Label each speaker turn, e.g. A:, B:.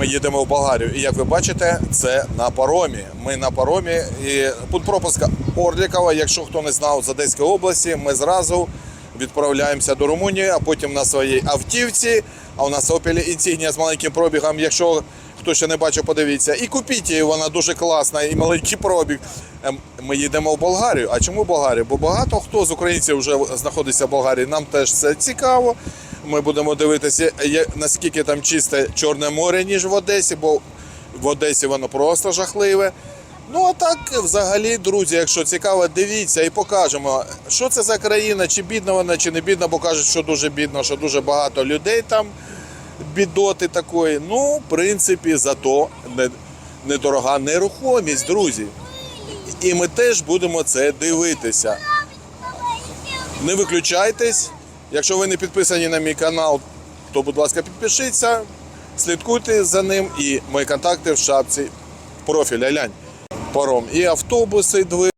A: ми їдемо в Болгарію. І як ви бачите, це на паромі. Ми на паромі. І пункт пропуска Орлікова. Якщо хто не знав з Одеської області, ми зразу відправляємося до Румунії, а потім на своїй автівці. А у нас Opel Insignia з маленьким пробігом. Якщо хто ще не бачив, подивіться. І купіть її, вона дуже класна і маленький пробіг. Ем, Ми їдемо в Болгарію. А чому Болгарію? Бо багато хто з українців вже знаходиться в Болгарії. Нам теж це цікаво. Ми будемо дивитися, наскільки там чисте Чорне море, ніж в Одесі, бо в Одесі воно просто жахливе. Ну а так, взагалі, друзі, якщо цікаво, дивіться і покажемо, що це за країна, чи бідна вона, чи не бідна, бо кажуть, що дуже бідно, що дуже багато людей там бідоти такої. Ну, в принципі, зато недорога нерухомість, друзі. І ми теж будемо це дивитися. Не виключайтесь. Якщо ви не підписані на мій канал, то, будь ласка, підпишіться, слідкуйте за ним і мої контакти в шапці профіля. Лянь. Паром. І автобуси, диви,